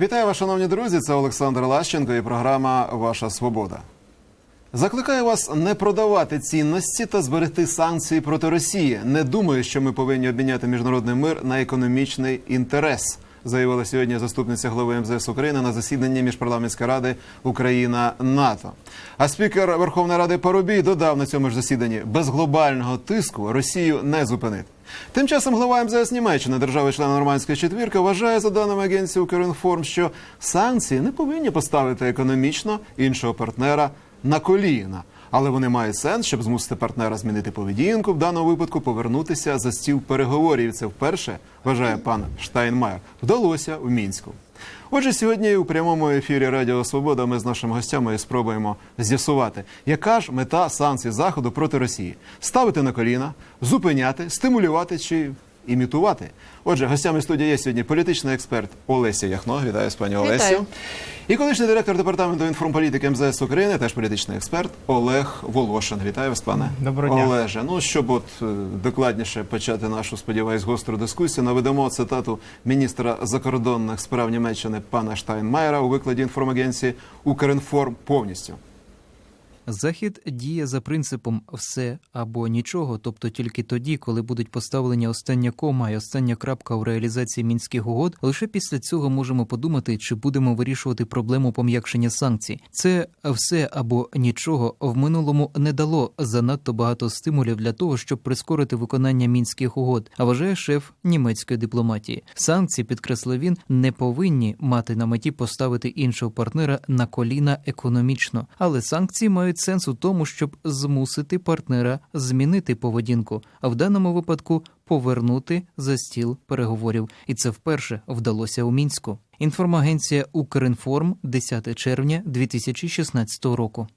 Вітаю вас, шановні друзі. Це Олександр Лащенко і програма Ваша Свобода. Закликаю вас не продавати цінності та зберегти санкції проти Росії. Не думаю, що ми повинні обміняти міжнародний мир на економічний інтерес. Заявила сьогодні заступниця голови МЗС України на засіданні міжпарламентської ради Україна НАТО. А спікер Верховної Ради Парубій додав на цьому ж засіданні без глобального тиску Росію не зупинити. Тим часом глава МЗС Німеччини, держави-члена нормандської четвірки, вважає за даними агенції Укрінформ, що санкції не повинні поставити економічно іншого партнера на коліна. Але вони мають сенс, щоб змусити партнера змінити поведінку, в даному випадку повернутися за стіл переговорів. Це вперше вважає пан Штайнмаєр. Вдалося у мінську. Отже, сьогодні у прямому ефірі Радіо Свобода ми з нашими гостями спробуємо з'ясувати, яка ж мета санкцій заходу проти Росії: ставити на коліна, зупиняти, стимулювати чи імітувати. Отже, гостями студії є сьогодні політичний експерт Олеся Яхно. Вітаю з пані Олесю. Вітаю. І колишній директор департаменту інформполітики МЗС України, теж політичний експерт Олег Волошин. Вітаю вас, пане Доброго дня. Олеже. Ну щоб от е, докладніше почати нашу, сподіваюсь, гостру дискусію, наведемо цитату міністра закордонних справ Німеччини пана Штайнмаєра у викладі інформагенції Укрінформ повністю. Захід діє за принципом все або нічого, тобто тільки тоді, коли будуть поставлені остання кома і остання крапка у реалізації мінських угод. Лише після цього можемо подумати, чи будемо вирішувати проблему пом'якшення санкцій. Це все або нічого в минулому не дало занадто багато стимулів для того, щоб прискорити виконання мінських угод. А вважає шеф німецької дипломатії. Санкції, підкреслив він, не повинні мати на меті поставити іншого партнера на коліна економічно, але санкції мають сенс у тому, щоб змусити партнера змінити поведінку, а в даному випадку повернути за стіл переговорів. І це вперше вдалося у мінську. Інформагенція Укрінформ 10 червня 2016 року.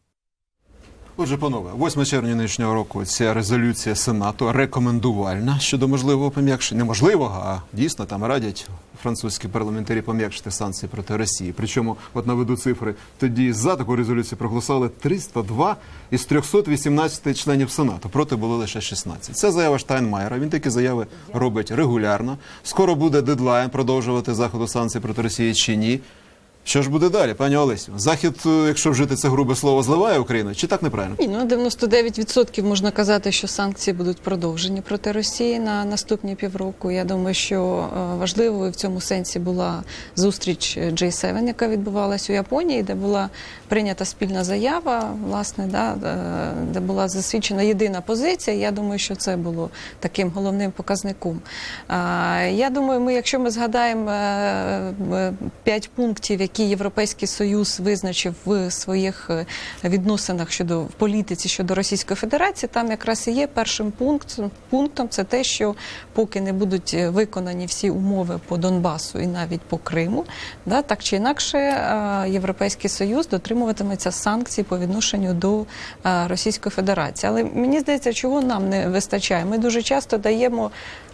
Отже, панове, 8 червня нинішнього року ця резолюція Сенату рекомендувальна щодо можливого пом'якшення. Не можливого, а дійсно там радять французькі парламентарі пом'якшити санкції проти Росії. Причому, от наведу цифри, тоді за таку резолюцію проголосували 302 із 318 членів Сенату. Проти було лише 16. Це заява Штайнмаєра. Він такі заяви робить регулярно. Скоро буде дедлайн продовжувати заходу санкцій проти Росії чи ні. Що ж буде далі, пані Олесю? Захід, е, якщо вжити це грубе слово, зливає Україну, чи так неправильно? Ні, ну 99% можна казати, що санкції будуть продовжені проти Росії на наступні півроку. Я думаю, що е, важливою в цьому сенсі була зустріч J7, яка відбувалась у Японії, де була прийнята спільна заява, власне, да, е, де була засвідчена єдина позиція. Я думаю, що це було таким головним показником. Я думаю, ми, якщо ми згадаємо п'ять пунктів, які Європейський Союз визначив в своїх е, відносинах щодо в політиці щодо Російської Федерації, там якраз і є першим пунктом, пунктом це те, що поки не будуть е, виконані всі умови по Донбасу і навіть по Криму, да, так чи інакше е, Європейський Союз дотримуватиметься санкцій по відношенню до Російської Федерації. Але мені здається, чого нам не вистачає. Ми дуже часто даємо.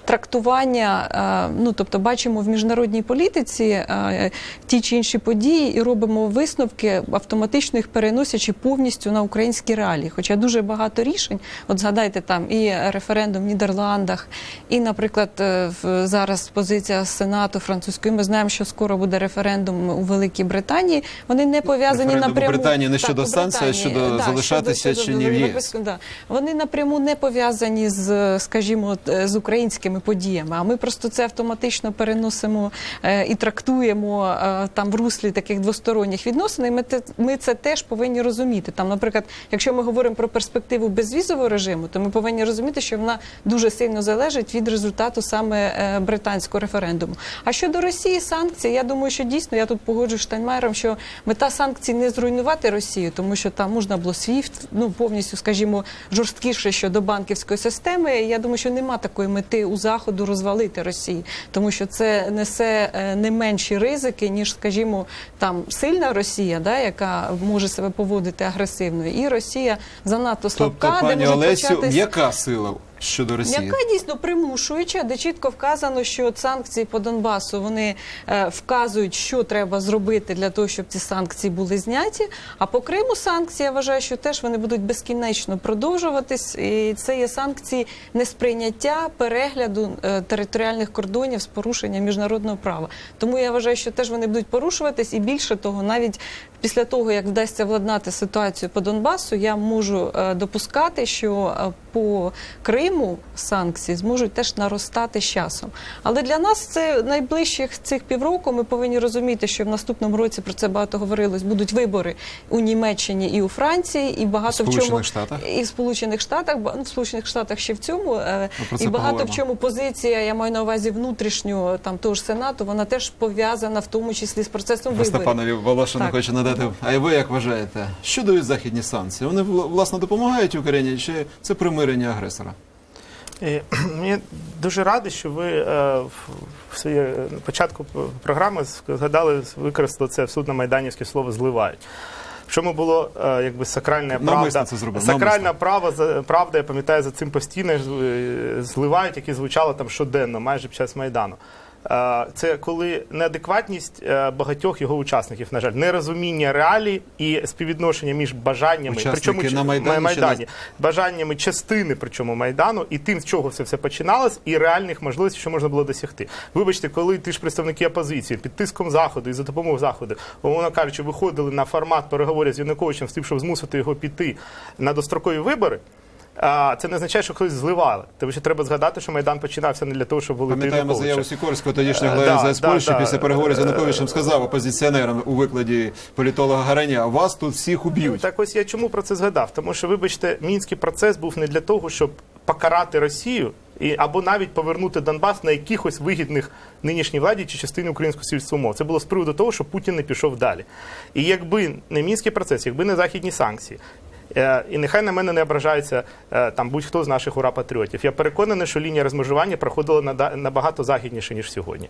Трактування, е, ну тобто бачимо в міжнародній політиці е, ті чи інші події і робимо висновки, автоматично їх переносячи повністю на українські реалії. Хоча дуже багато рішень, от згадайте там і референдум в Нідерландах, і, наприклад, е, зараз позиція Сенату французької. Ми знаємо, що скоро буде референдум у Великій Британії. Вони не пов'язані напряму Британії не Так, щодо санкцій, а щодо да, залишатися щодо- чи ні в ЄС. Да. Вони напряму не пов'язані з, скажімо, з українськими подіями. А ми просто це автоматично переносимо е, і трактуємо е, там в руслі таких двосторонніх відносин. І ми, ми це теж повинні розуміти. Там, наприклад, якщо ми говоримо про перспективу безвізового режиму, то ми повинні розуміти, що вона дуже сильно залежить від результату саме е, британського референдуму. А щодо Росії санкцій, я думаю, що дійсно я тут погоджуюсь з Штайнмаєром, що мета санкцій не зруйнувати Росію, тому що там можна було SWIFT, ну повністю, скажімо, жорсткіше щодо банківської системи. Я думаю, що нема такої мети у заходу розвалити Росію, тому що це несе е, не менші ризики, ніж, скажімо, там сильна Росія, да, яка може себе поводити агресивно, і Росія занадто слабка, Тобто, де пані може Олесю, початись... м'яка сила щодо Росії? Яка дійсно примушуюча, де чітко вказано, що от санкції по Донбасу вони е, вказують, що треба зробити для того, щоб ці санкції були зняті. А по Криму санкції я вважаю, що теж вони будуть безкінечно продовжуватись. І це є санкції несприйняття перегляду е, територіальних кордонів з порушенням міжнародного права. Тому я вважаю, що теж вони будуть порушуватись, і більше того, навіть після того як вдасться владнати ситуацію по Донбасу, я можу е, допускати, що е, по Криму санкції зможуть теж наростати з часом. Але для нас це найближчих цих півроку. Ми повинні розуміти, що в наступному році про це багато говорилось. Будуть вибори у Німеччині і у Франції, і багато в Сполучених чому Штатах? і в Сполучених Штатах, ну, в Сполучених Штатах ще в цьому е, і багато поговоримо. в чому позиція. Я маю на увазі внутрішню там того ж сенату. Вона теж пов'язана в тому числі з процесом Ви виборів. Степанові Волошину Так. хоче надати. А ви як вважаєте, що дають західні санкції? Вони вла- власне допомагають Україні чи це примирення агресора? І, Мені дуже радий, що ви е, в- своє своїй е, початку програми згадали, використали це в судно-майданівське слово зливають. В чому було е, якби сакральна Навмисно правда? це зробив, Сакральна права, правда, я пам'ятаю, за цим постійно зливають, які звучало там щоденно, майже під час Майдану. Це коли неадекватність е, багатьох його учасників, на жаль, нерозуміння реалій і співвідношення між бажаннями, Учасники ч- на Майдані на- бажаннями частини, причому майдану, і тим, з чого це все починалось, і реальних можливостей, що можна було досягти. Вибачте, коли ті ж представники опозиції під тиском заходу і за допомогою заходу, умовно кажучи, виходили на формат переговорів з Януковичем з тим, щоб змусити його піти на дострокові вибори. А це не означає, що хтось зливали. Тому що треба згадати, що майдан починався не для того, щоб волити Пам'ятаємо заяву Сікорського, тодішнього Е, глави да, МЗС да, Польщі, да. після переговорів з Е, Януковичем сказав опозиціонерам у викладі політолога Гараня, вас тут всіх уб'ють. Так ось я чому про це згадав? Тому що, вибачте, мінський процес був не для того, щоб покарати Росію і або навіть повернути Донбас на якихось вигідних нинішній владі чи частині українського умов. Це було з приводу того, що Путін не пішов далі. І якби не мінський процес, якби не західні санкції. Е, І нехай на мене не ображається е, там будь-хто з наших ура патріотів. Я переконаний, що лінія розмежування проходила набагато західніше ніж сьогодні.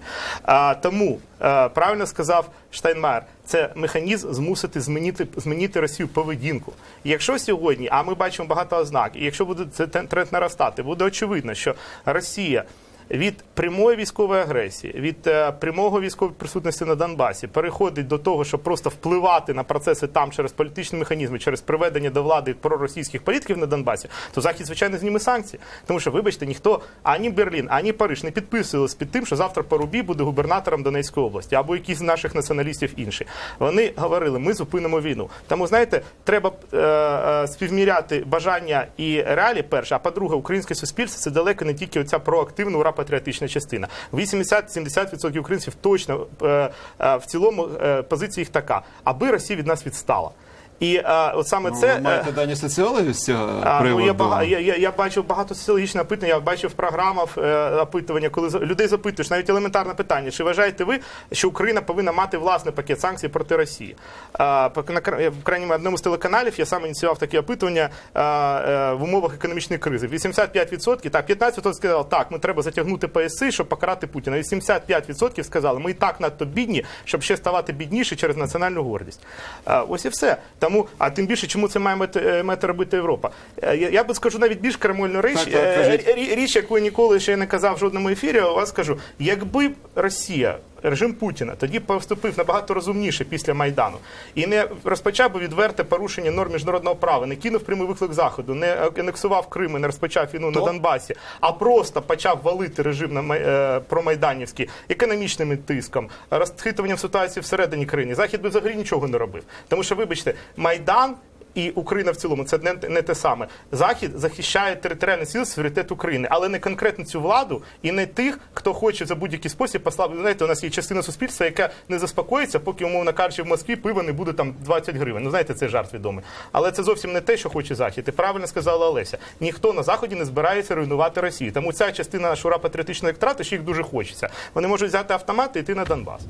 Тому е, правильно сказав Штайнмаєр, це механізм змусити змінити, змінити Росію поведінку. Якщо сьогодні, а ми бачимо багато ознак, і якщо буде це тренд наростати, буде очевидно, що Росія. Від прямої військової агресії, від е, прямого військової присутності на Донбасі переходить до того, щоб просто впливати на процеси там через політичні механізми, через приведення до влади проросійських політиків на Донбасі, то захід звичайно зніме санкції. Тому що, вибачте, ніхто ані Берлін, ані Париж не підписувалися під тим, що завтра Парубій буде губернатором Донецької області або якийсь з наших націоналістів інші. Вони говорили, ми зупинимо війну. Тому знаєте, треба е, е, співміряти бажання і реалії. Перше, а по-друге, українське суспільство це далеко не тільки оця проактивна ура патріотична частина. 80-70% українців точно е, е, в цілому е, позиція їх така, аби Росія від нас відстала. І е, от саме Ну, це ви маєте дані соціологів з цього а, ну, приводу? я, бага, я, я, я бачив багато соціологічних опитувань, я бачив в програмах е, опитування, коли людей запитуєш, навіть елементарне питання, чи вважаєте ви, що Україна повинна мати власний пакет санкцій проти Росії? А, на, в крайньому одному з телеканалів я сам ініціював таке опитування а, е, в умовах економічної кризи. 85%, так, 15% сказали, так, ми треба затягнути пояси, щоб покарати Путіна. 85% сказали, ми і так надто бідні, щоб ще ставати бідніше через національну гордість. А, ось і все. Тому, а тим більше, чому це має мати, е, мати робити Європа? Е, Я, я би скажу навіть більш кремольну річ, Так, так, е, річ, яку ніколи ще не казав в жодному ефірі, а у вас скажу, якби Росія. Режим Путіна тоді поступив набагато розумніше після майдану і не розпочав би відверте порушення норм міжнародного права, не кинув прямий виклик заходу, не анексував Крим, і не розпочав війну То? на Донбасі, а просто почав валити режим на май- е, промайданівський економічним тиском, розхитуванням ситуації всередині країни. Захід би взагалі нічого не робив, тому що, вибачте, майдан. І Україна в цілому це не, не те саме. Захід захищає територіальний сил, суверенітет України, але не конкретно цю владу і не тих, хто хоче за будь-який спосіб послабити. Знаєте, у нас є частина суспільства, яка не заспокоїться, поки умовно кажучи, в Москві пиво не буде там 20 гривень. Ну знаєте, це жарт відомий. Але це зовсім не те, що хоче захід. І правильно сказала Олеся. Ніхто на заході не збирається руйнувати Росію. Тому ця частина шура патріотичної електорату, що їх дуже хочеться. Вони можуть взяти автомати і йти на Донбас.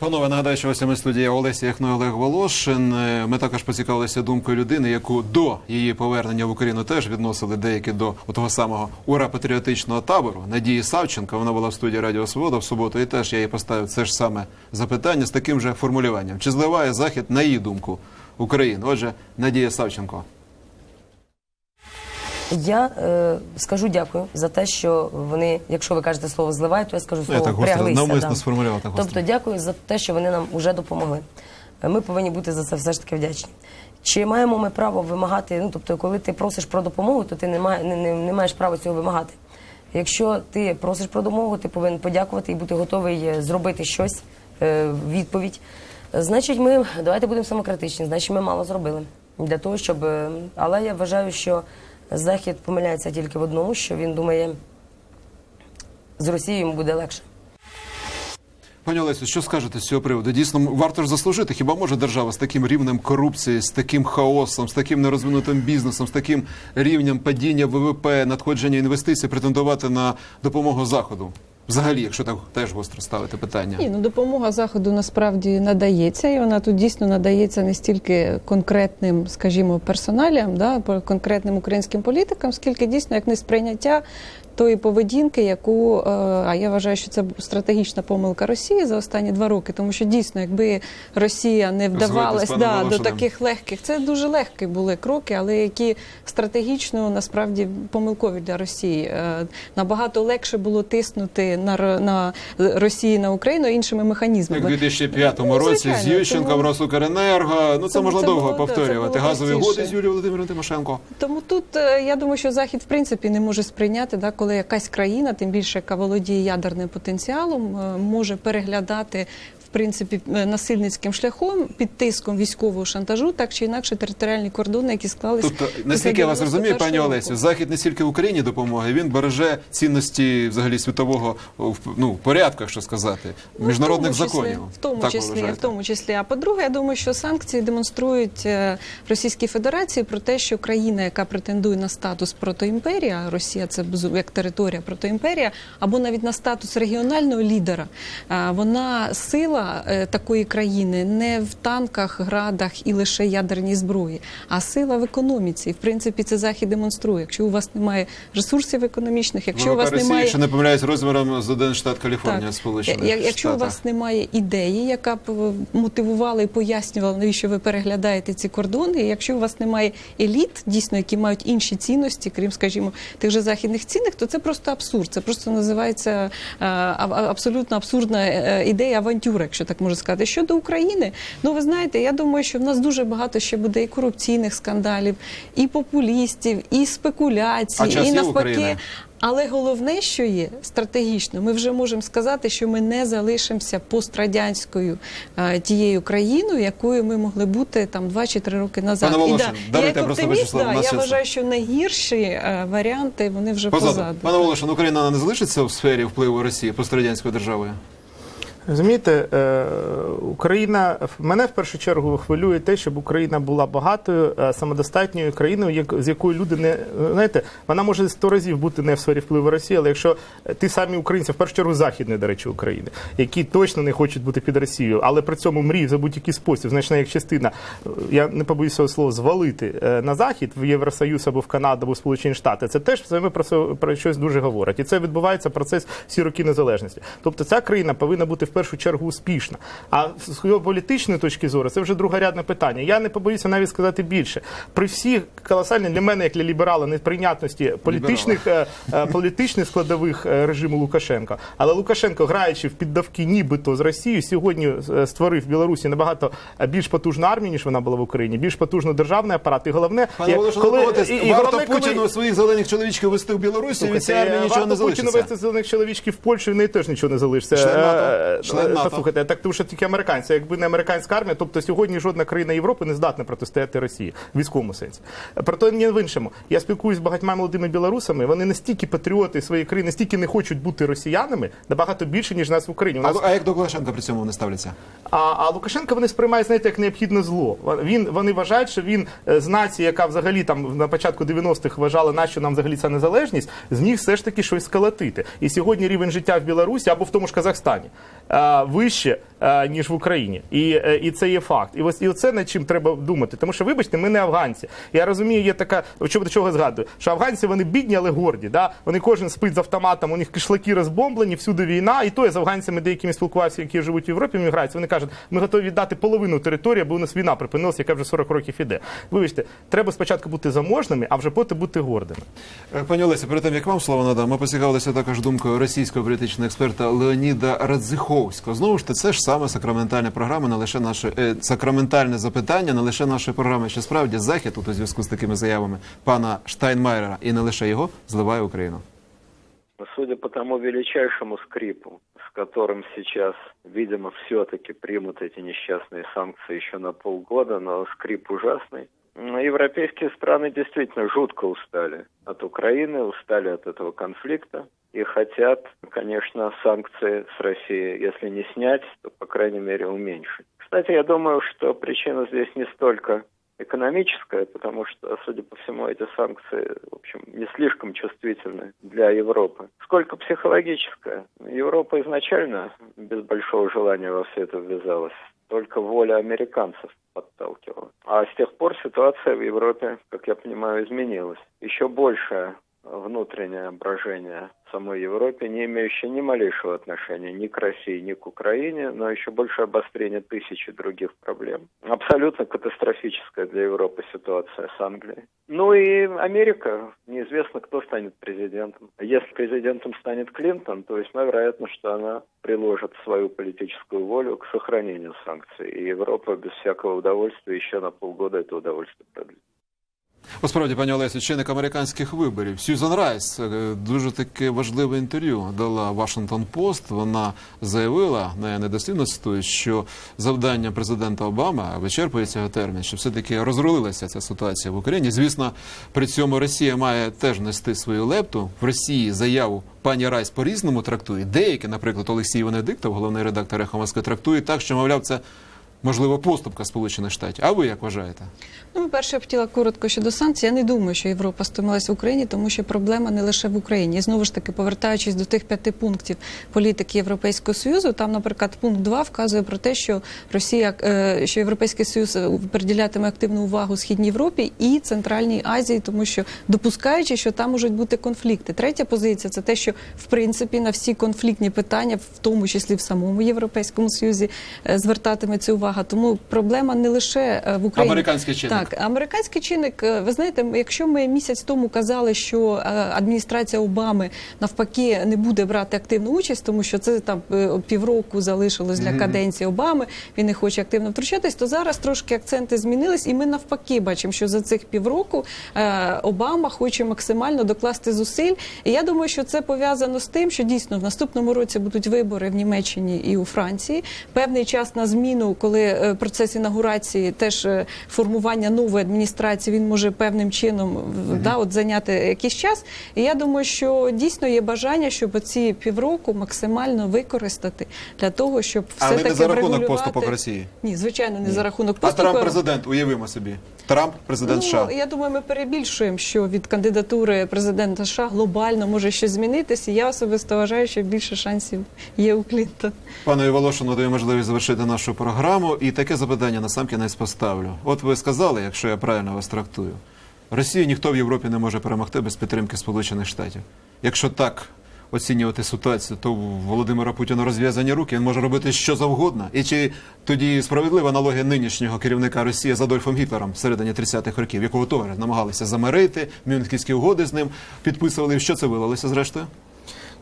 Панове, нагадаю, що ось ми студія Олесі Яхно Олег Волошин. Е, Ми також поцікавилися думкою людини, яку до її повернення в Україну теж відносили деякі до того самого ура патріотичного табору Надії Савченко. Вона була в студії Радіо Свобода в суботу, і теж я їй поставив це ж саме запитання з таким же формулюванням: чи зливає захід на її думку Україну? Отже, Надія Савченко. Я е, скажу дякую за те, що вони, якщо ви кажете слово зливають, то я скажу Ну, я слово так гостро, пряглися. навмисно сформулював так гостро. Тобто дякую за те, що вони нам вже допомогли. Е, Ми повинні бути за це все ж таки вдячні. Чи маємо ми право вимагати? Ну тобто, коли ти просиш про допомогу, то ти не, має, не, не, не маєш права цього вимагати. Якщо ти просиш про допомогу, ти повинен подякувати і бути готовий е, зробити щось е, в відповідь. Значить, ми давайте будемо самокритичні. Значить, ми мало зробили для того, щоб. е, Але я вважаю, що Захід помиляється тільки в одному, що він думає, з Росією йому буде легше. Пані Олесю, що скажете з цього приводу? Дійсно, варто ж заслужити. Хіба може держава з таким рівнем корупції, з таким хаосом, з таким нерозвинутим бізнесом, з таким рівнем падіння ВВП, надходження інвестицій претендувати на допомогу заходу? Взагалі, якщо так теж гостро ставити питання. Ні, ну допомога заходу насправді надається, і вона тут дійсно надається не стільки конкретним, скажімо, персоналям, да, конкретним українським політикам, скільки дійсно як несприйняття тої поведінки, яку е, а я вважаю, що це стратегічна помилка Росії за останні два роки, тому що дійсно, якби Росія не вдавалась да, до таких легких, це дуже легкі були кроки, але які стратегічно насправді помилкові для Росії. Е, Набагато легше було тиснути на, на Росії на Україну іншими Як механізмами. в 2005 Ну, році звичайно, з Ющенком, тому- Росукренерго. Ну це, Тому можна це довго було, повторювати. Газові угоди з Юлією Володимиром Тимошенко. Тому тут е, я думаю, що захід в принципі не може сприйняти, да, коли якась країна, тим більше яка володіє ядерним потенціалом, е, може переглядати. Принципі, е, насильницьким шляхом під тиском військового шантажу, так чи інакше територіальні кордони, які склалися. Тобто, наскільки я вас розумію, пані Олесю, захід не тільки Україні допомагає, він береже цінності взагалі світового ну, порядку, якщо сказати, Ну, міжнародних в числі, законів. В тому Так числі, вважаєте? в тому числі. А по-друге, я думаю, що санкції демонструють е, Російській Федерації про те, що країна, яка претендує на статус протоімперія, Росія це як територія протоімперія, або навіть на статус регіонального лідера, е, вона сила е, такої країни не в танках, градах і лише ядерній зброї, а сила в економіці. І в принципі це захід демонструє. Якщо у вас немає ресурсів економічних, якщо у вас Росії, немає якщо не помиляюсь, розміром з один штат Каліфорнія, так. Сполучених Якщо у вас немає ідеї, яка б е, мотивувала і пояснювала, навіщо ви переглядаєте ці кордони, і якщо у вас немає еліт, дійсно, які мають інші цінності, крім, скажімо, тих же західних цінних, то це просто абсурд. Це просто називається е, абсолютно абсурдна ідея авантюри, якщо так можна сказати. Щодо України, ну ви знаєте, я думаю, що в нас дуже багато ще буде і корупційних скандалів, і популістів, і спекуляцій, і навпаки. України? Але головне, що є стратегічно, ми вже можемо сказати, що ми не залишимося пострадянською е, тією країною, якою ми могли бути там два чи три роки назад. Пане І Волошин, я як просто оптиміст, да, я вважаю, що найгірші е, варіанти вони вже Позаду. позаду. Пане Волошин, Україна не залишиться в сфері впливу Росії пострадянською державою? Розумієте, е, Україна мене в першу чергу хвилює те, щоб Україна була багатою, е, самодостатньою країною, як- з якою люди не знаєте, вона може сто разів бути не в сфері впливу Росії, але якщо ті самі українці, в першу чергу західні, до речі, України, які точно не хочуть бути під Росією, але при цьому мріють за будь-який спосіб, значна як частина, е, я не побоюся цього слова, звалити е, на захід в Євросоюз або в Канаду або в Сполучені Штати. Це теж саме про це про щось дуже говорить, і це відбувається процес всі роки незалежності. Тобто ця країна повинна бути в першу чергу успішна. А з геополітичної точки зору це вже другорядне питання. Я не побоюся навіть сказати більше. При всіх колосальних для мене, як для ліберала, неприйнятності політичних, е, е, політичних складових е, режиму Лукашенка. Але Лукашенко, граючи в піддавки нібито з Росією, сьогодні створив в Білорусі набагато більш потужну армію, ніж вона була в Україні, більш потужний державний апарат. І головне, Пане як- коли- і- і варто головне, коли- Путіну своїх зелених чоловічків вести в Білорусі, від цієї армії нічого не варто Путіну вести зелених чоловічків в Польщу, в неї теж нічого не залишиться. Член НАТО. Е. Послухайте, так тому що тільки американці. Якби не американська армія, тобто сьогодні жодна країна Європи не здатна протистояти Росії в військовому сенсі. Проте не в іншому. Я спілкуюся з багатьма молодими білорусами. Вони настільки патріоти своєї країни, настільки не хочуть бути росіянами, набагато більше ніж нас в Україні. У нас А, а як до Лукашенка при цьому вони ставляться? а, а Лукашенка вони сприймають, знаєте, як необхідне зло. Він вони вважають, що він е, з нації, яка взагалі там на початку 90-х вважала, нащо нам взагалі ця незалежність, з них все ж таки щось сколотити. І сьогодні рівень життя в Білорусі або в тому ж Казахстані вище ніж в Україні. І, е, і це є факт. І ось і оце над чим треба думати. Тому що, вибачте, ми не афганці. Я розумію, є така, що до чого згадую, що афганці вони бідні, але горді. Да? Вони кожен спить з автоматом, у них кишлаки розбомблені, всюди війна. І то я з афганцями деякими спілкувався, які живуть в Європі, міграції. Вони кажуть, ми готові віддати половину території, бо у нас війна припинилася, яка вже 40 років іде. Вибачте, треба спочатку бути заможними, а вже потім бути гордими. Е, Пані Олесі, перед тим як вам слово надам, ми поцікавилися також думкою російського політичного експерта Леоніда Радзиховського. Знову ж таки, це ж саме сакраментальна програма, не лише наше е, сакраментальне запитання, не лише нашої програми, що справді захід тут у зв'язку з такими заявами пана Штайнмайера і не лише його зливає Україну. Судя по тому величайшему скрипу, с которым сейчас, видимо, все-таки примут эти несчастные санкции еще на полгода, но скрип ужасный, м, европейские страны действительно жутко устали от Украины, устали от этого конфликта И хотят, конечно, санкции с России, если не снять, то, по крайней мере, уменьшить. Кстати, я думаю, что причина здесь не столько экономическая, потому что, судя по всему, эти санкции, в общем, не слишком чувствительны для Европы, сколько психологическая. Европа изначально без большого желания во все это ввязалась. Только воля американцев подталкивала. А с тех пор ситуация в Европе, как я понимаю, изменилась. Еще большее внутреннее брожение в самой Европе, не имеющее ни малейшего отношения ни к России, ни к Украине, но еще большее обострение тысячи других проблем. Абсолютно катастрофическая для Европы ситуация с Англией. Ну и Америка, неизвестно, кто станет президентом. Если президентом станет Клинтон, то весьма вероятно, что она приложит свою политическую волю к сохранению санкций. И Европа без всякого удовольствия еще на полгода это удовольствие продлит. Насправді, пані Олесі, чинник американських виборів Сьюзан Райс е, дуже таке важливе інтерв'ю дала Вашингтон Пост. Вона заявила, не недослівно цитую, що завдання президента Обами вичерпується термін, що все-таки розрулилася ця ситуація в Україні. Звісно, при цьому Росія має теж нести свою лепту. В Росії заяву пані Райс по-різному трактує. Деякі, наприклад, Олексій Венедиктов, головний редактор «Ехо Москви», трактує так, що мовляв, це можливо поступка Сполучених Штатів. А ви як вважаєте? Ну, перше, я хотіла коротко щодо санкцій. Я не думаю, що Європа стомилась в Україні, тому що проблема не лише в Україні. І знову ж таки, повертаючись до тих п'яти пунктів політики Європейського союзу, там, наприклад, пункт 2 вказує про те, що Росія, е, що Європейський Союз е, приділятиме активну увагу Східній Європі і Центральній Азії, тому що допускаючи, що там можуть бути конфлікти. Третя позиція це те, що в принципі на всі конфліктні питання, в тому числі в самому Європейському Союзі, е, звертатиметься увага. Тому проблема не лише е, в Україні. Американський чинник. Так, американський чинник, е, ви знаєте, якщо ми місяць тому казали, що е, адміністрація Обами навпаки не буде брати активну участь, тому що це там півроку залишилось для каденції Обами, він не хоче активно втручатись, то зараз трошки акценти змінились, і ми навпаки бачимо, що за цих півроку Обама хоче максимально докласти зусиль. І я думаю, що це пов'язано з тим, що дійсно в наступному році будуть вибори в Німеччині і у Франції. Певний час на зміну, коли е, процес інаугурації теж е, формування нової адміністрації, він може певним чином в- да, от зайняти якийсь час. І я думаю, що дійсно є бажання, щоб ці півроку максимально використати для того, щоб все Але таки не за рахунок поступок Росії. Ні, звичайно, не за рахунок А. Трамп президент, уявимо собі. Трамп президент США. Ну, я думаю, ми перебільшуємо, що від кандидатури президента США глобально може щось змінитися. Я особисто вважаю, що більше шансів є у Клінтона. Пане Волошину даю можливість завершити нашу програму. І таке запитання на сам кінець поставлю. От ви сказали, якщо я правильно вас трактую, Росію ніхто в Європі не може перемогти без підтримки Сполучених Штатів. Якщо так оцінювати ситуацію, то у Володимира Путіна розв'язані руки, він може робити що завгодно. І чи тоді справедлива аналогія нинішнього керівника Росії з Адольфом Гітлером в середині 30-х років, якого теж намагалися замирити, мюнхенські угоди з ним підписували. В Що це вилилося зрештою?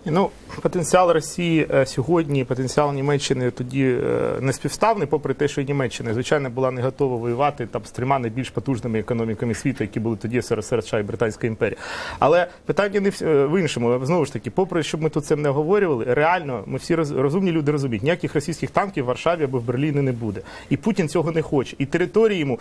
Ну, потенціал Росії е, сьогодні, потенціал Німеччини тоді е, не співставний, попри те, що Німеччина, звичайно, була не готова воювати там з трьома найбільш потужними економіками світу, які були тоді СРСР, США і Британська імперія. Але питання не в, е, в іншому. Знову ж таки, попри щоб ми тут це не говорювали, реально ми всі розумні люди розуміють, ніяких російських танків в Варшаві або в Берліні не буде. І Путін цього не хоче. І території йому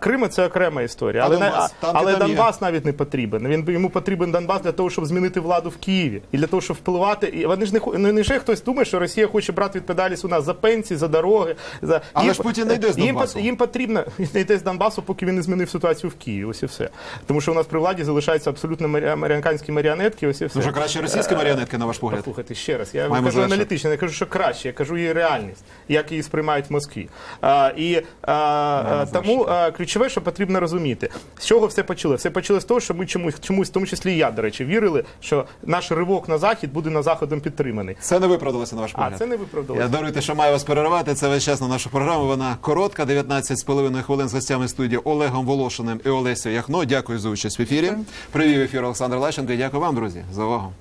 Крим це окрема історія, але, Донбас? Танки але. Донбас навіть не потрібен. Він йому потрібен Донбас для того, щоб змінити владу в Києві, і для того, щоб впливати. І вони ж не хо- не, вже хтось думає, що Росія хоче брати відповідальність у нас за пенсії, за дороги. За Але їм, ж Путін не йде з їм, Донбасу. пот- їм потрібно не йде з Донбасу, поки він не змінив ситуацію в Києві. Ось і все. Тому що у нас при владі залишаються абсолютно американські маріонетки. Ось і все. Дуже краще російські маріонетки, на ваш погляд. Послухайте ще раз. Я Маємо кажу аналітично, я кажу, що краще, я кажу її реальність, як її сприймають в Москві. А, і а, а, тому а, ключове, що потрібно розуміти, з чого все почалося. Все почалося з того, що ми чомусь, чомусь, в тому числі і я, до речі, вірили, що наш ривок на захід буде на заходом підтриманий. Це не виправдалося на ваш А це не виправдалося. Я даруйте, що маю вас перервати. Це весь час на нашу програму. Вона коротка, 19,5 хвилин з гостями студії Олегом Волошиним і Олесю Яхно. Дякую за участь в ефірі. Привів ефір Олександр Лащенко. Дякую вам, друзі, за увагу.